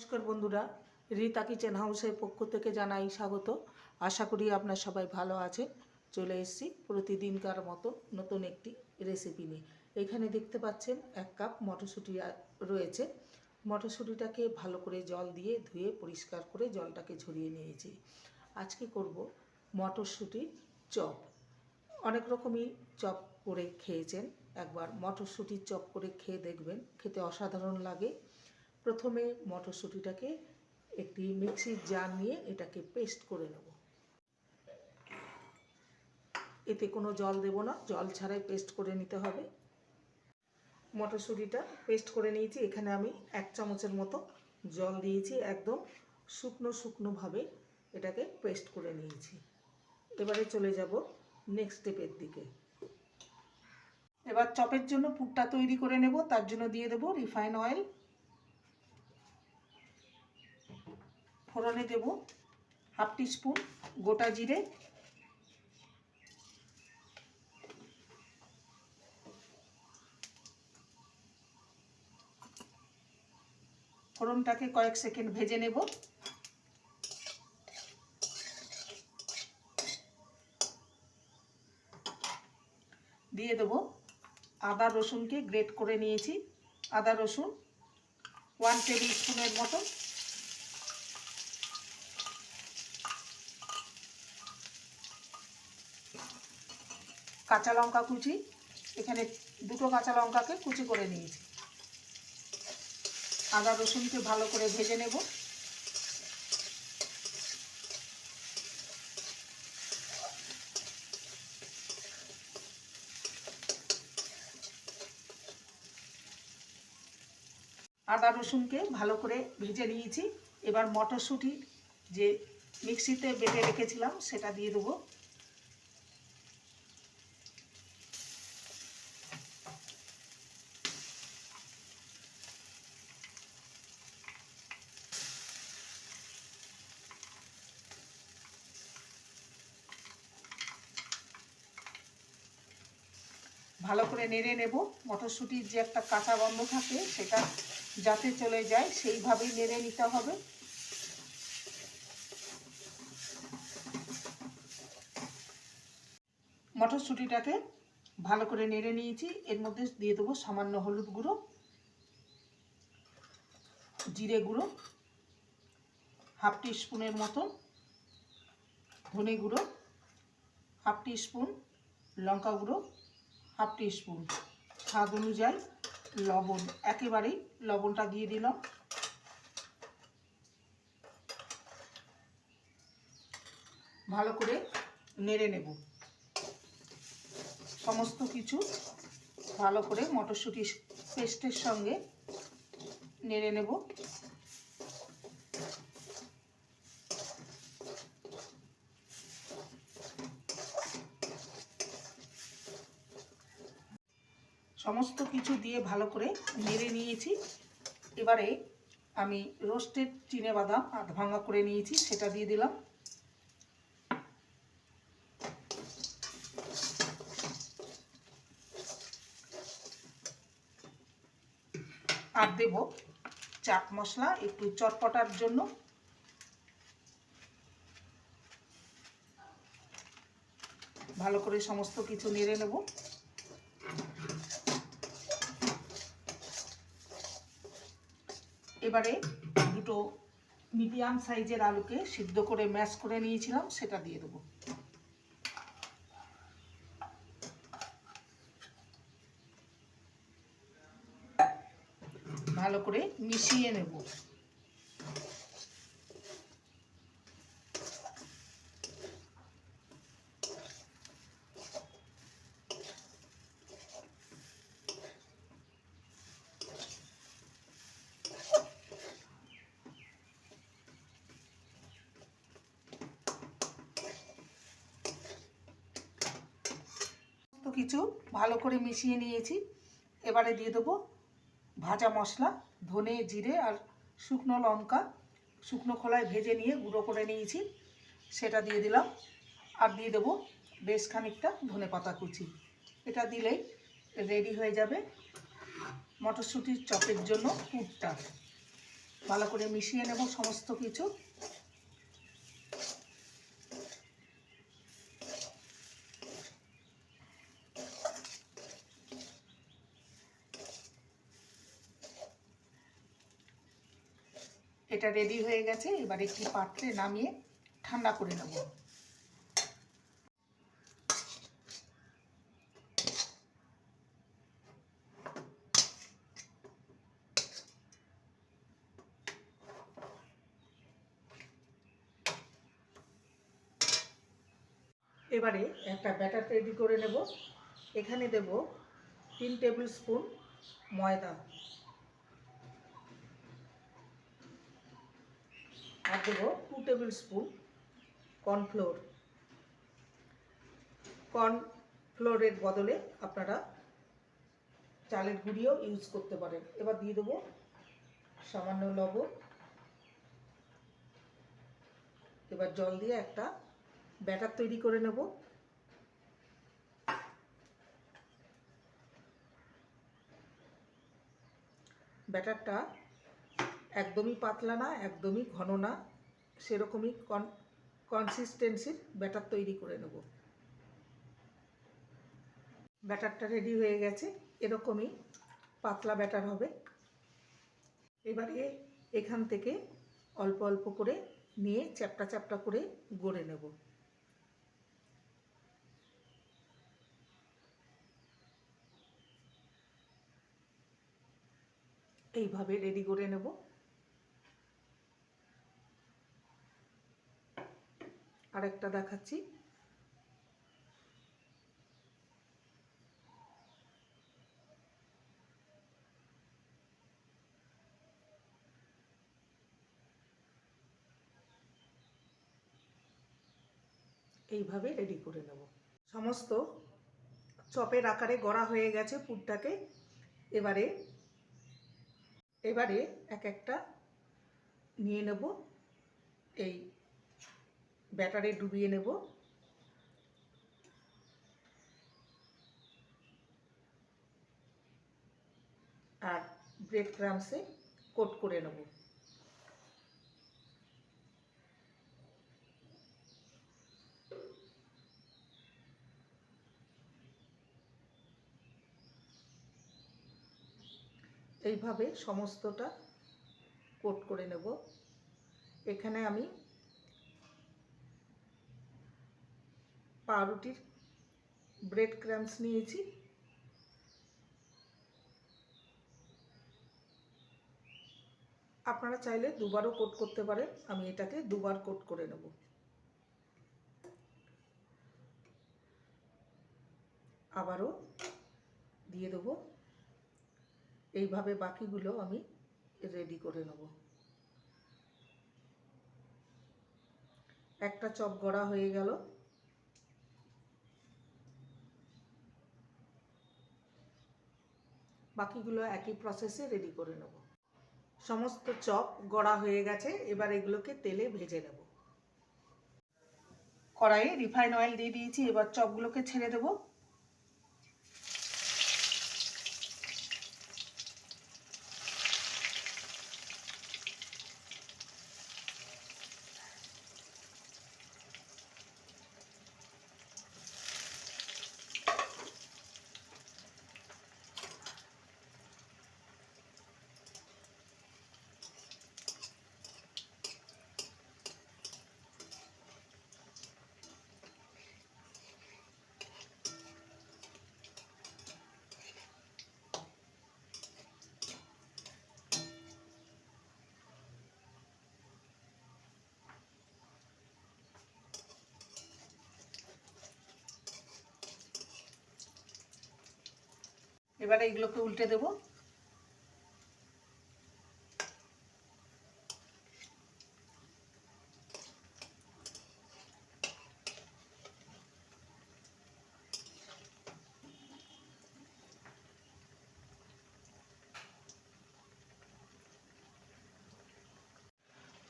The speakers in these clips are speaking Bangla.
নমস্কার বন্ধুরা, রীতা কিচেন হাউসের পক্ষ থেকে জানাই স্বাগত। আশা করি আপনার সবাই ভালো আছে চলে এসেছি প্রতিদিনকার মতো নতুন একটি রেসিপি নিয়ে। এখানে দেখতে পাচ্ছেন এক কাপ মটরশুঁটি রয়েছে। মটরশুঁটিটাকে ভালো করে জল দিয়ে ধুয়ে পরিষ্কার করে জলটাকে ঝরিয়ে নিয়েছি। আজকে করব মটরশুঁটির চপ। অনেক রকমই চপ করে খেয়েছেন। একবার মটরশুঁটির চপ করে খেয়ে দেখবেন, খেতে অসাধারণ লাগে। প্রথমে মটরশুঁটিটাকে একটি মিক্সির জার নিয়ে এটাকে পেস্ট করে নেব। এতে কোনো জল দেব না, জল ছাড়াই পেস্ট করে নিতে হবে। মটরশুঁটিটা পেস্ট করে নিয়েছি, এখানে আমি এক চামচের মতো জল দিয়েছি, একদম শুকনো শুকনোভাবে এটাকে পেস্ট করে নিয়েছি। এবারে চলে যাব নেক্সট স্টেপের দিকে। এবার চপের জন্য পুরটা তৈরি করে নেব, তার জন্য দিয়ে দেবো রিফাইন অয়েল ফোড়নে দেব হাফ টিস্পুন গোটা জিরে। ফোড়নটাকে কয়েক সেকেন্ড ভেজে নেব। দিয়ে দেব আদা রসুনকে গ্রেট করে নিয়েছি। আদা রসুন ওয়ান টেবিল স্পুনের মতো কাঁচা লঙ্কা কুচি। এখানে দুটো কাঁচা লঙ্কাকে কুচি করে নিয়েছি। আদা রসুনকে ভালো করে ভেজে নেব। আদা রসুনকে ভালো করে ভেজে নিয়েছি। এবার মটরশুঁটি যে মিক্সিতে বেটে রেখেছিলাম, সেটা দিয়ে দেবো। ভালো করে নেড়ে নেব। মটরশুঁটির যে একটা কাঁচা গন্ধ থাকে, সেটা যাতে চলে যায়, সেইভাবেই নেড়ে নিতে হবে। মটরশুঁটিটাকে ভালো করে নেড়ে নিয়েছি। এর মধ্যে দিয়ে দেবো সামান্য হলুদ গুঁড়ো, জিরে গুঁড়ো, হাফ টি স্পুনের মতো ধনে গুঁড়ো, হাফ টি স্পুন লঙ্কা গুঁড়ো হাফ টি স্পুন। স্বাদ অনুযায়ী লবণ, একেবারেই লবণটা দিয়ে দিলাম। ভালো করে নেড়ে নেব। সমস্ত কিছু ভালো করে মটরশুঁটি পেস্টের সঙ্গে নেড়ে নেব। সমস্ত কিছু দিয়ে ভালো করে নেড়ে নিয়েছি। এবারে আমি রোস্টেড চিনে বাদাম আধ ভাঙা করে নিয়েছি, সেটা দিয়ে দিলাম। আর দেব চাট মশলা একটু চটপটার জন্য। ভালো করে সমস্ত কিছু নেড়ে নেব। এবারে দুটো মিডিয়াম সাইজের আলুকে সিদ্ধ করে ম্যাশ করে নিয়েছিলাম, সেটা দিয়ে দেবো। ভালো করে মিশিয়ে নেব। কিছু ভালো করে মিশিয়ে নিয়েছি। এবারে দিয়ে দেবো ভাজা মশলা, ধনে, জিরে আর শুকনো লঙ্কা। শুকনো খোলায় ভেজে নিয়ে গুঁড়ো করে নিয়েছি, সেটা দিয়ে দিলাম। আর দিয়ে দেবো বেশ খানিকটা ধনে পাতা কুচি। এটা দিলেই রেডি হয়ে যাবে মটরশুঁটির চপের জন্য পুরটা ভালো করে মিশিয়ে নেব সমস্ত কিছু। এটা রেডি হয়ে গেছে, এবার একটি পাত্রে নামিয়ে ঠান্ডা করে নেব। এবারে একটা ব্যাটার রেডি করে নেব। এখানে দেব তিন টেবিল স্পুন ময়দা। আর দেবো টু টেবিল স্পুন কর্নফ্লোর কর্নফ্লোরের বদলে আপনারা চালের গুঁড়িও ইউজ করতে পারেন। এবার দিয়ে দেবো সামান্য লবণ। এবার জল দিয়ে একটা ব্যাটার তৈরি করে নেব। ব্যাটারটা একদমই পাতলা না, একদমই ঘন না, সেরকমই কন কনসিস্টেন্সির ব্যাটার তৈরি করে নেব। ব্যাটারটা রেডি হয়ে গেছে, এরকমই পাতলা ব্যাটার হবে। এবারে এখান থেকে অল্প অল্প করে নিয়ে চ্যাপটা চ্যাপটা করে গড়ে নেব। এইভাবে রেডি করে নেব। আরেকটা দেখাচ্ছি। এইভাবে রেডি করে নেব। সমস্ত চপের আকারে গড়া হয়ে গেছে পুরটাকে। এবারে এবারে এক একটা নিয়ে নেব। এই ব্যাটারে ডুবিয়ে নেব। আর ব্রেড ক্রামসে কোট করে নেব। এইভাবে সমস্তটা কোট করে নেব। এখানে আমি পাউরুটির ব্রেড ক্রামস নিয়েছি। আপনারা চাইলে দুবারও কোট করতে পারেন, আমি এটাকে দুবার কোট করে নেব। আবারও দিয়ে দেবো। এইভাবে বাকিগুলো আমি রেডি করে নেব। একটা চপ গড়া হয়ে গেল। বাকিগুলো একই প্রসেসে রেডি করে নেব। সমস্ত চপ গড়া হয়ে গেছে, এবার এগুলোকে তেলে ভেজে নেব। কড়াইয়ে রিফাইন অয়েল দিয়ে দিয়েছি, এবার চপগুলোকে ছেড়ে দেবো। এবারে এগুলোকে উল্টে দেব।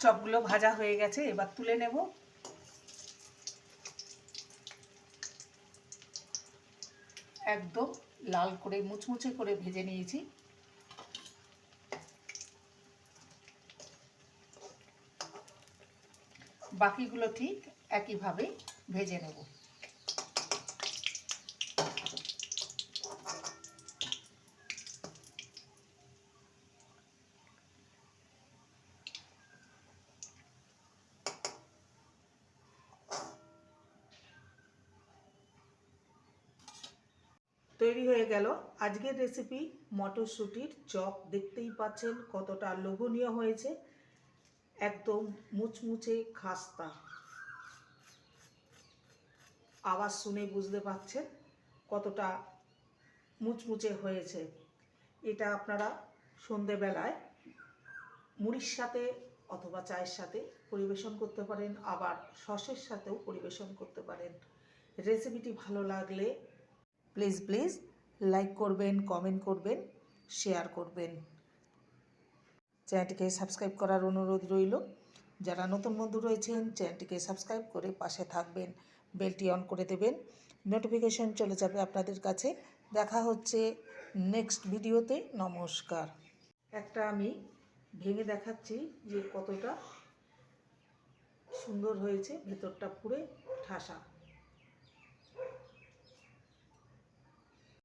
চপগুলো ভাজা হয়ে গেছে এবার তুলে নেব। একদম লাল করে মুচমুচে করে ভেজে নিয়েছি। বাকিগুলো ঠিক একইভাবে ভেজে নেব। তৈরি হয়ে গেল আজকের রেসিপি মটরশুঁটির চপ। দেখতেই পাচ্ছেন কতটা লোভনীয় হয়েছে। একদম মুচমুচে খাস্তা। আওয়াজ শুনে বুঝতে পারছেন কতটা মুচমুচে হয়েছে। এটা আপনারা সন্ধেবেলায় মুড়ির সাথে অথবা চায়ের সাথে পরিবেশন করতে পারেন, আবার সসের সাথেও পরিবেশন করতে পারেন। রেসিপিটি ভালো লাগলে প্লিজ প্লিজ লাইক করবেন কমেন্ট করবেন শেয়ার করবেন। চ্যানেলটিকে সাবস্ক্রাইব করার অনুরোধ রইল। যারা নতুন বন্ধু রয়েছেন, চ্যানেলটিকে সাবস্ক্রাইব করে পাশে থাকবেন, বেলটি অন করে দেবেন। নোটিফিকেশন চলে যাবে আপনাদের কাছে। দেখা হচ্ছে নেক্সট ভিডিওতে নমস্কার। একটা আমি ভেঙে দেখাচ্ছি যে কতটা সুন্দর হয়েছে, ভেতরটা পুরে ঠাসা।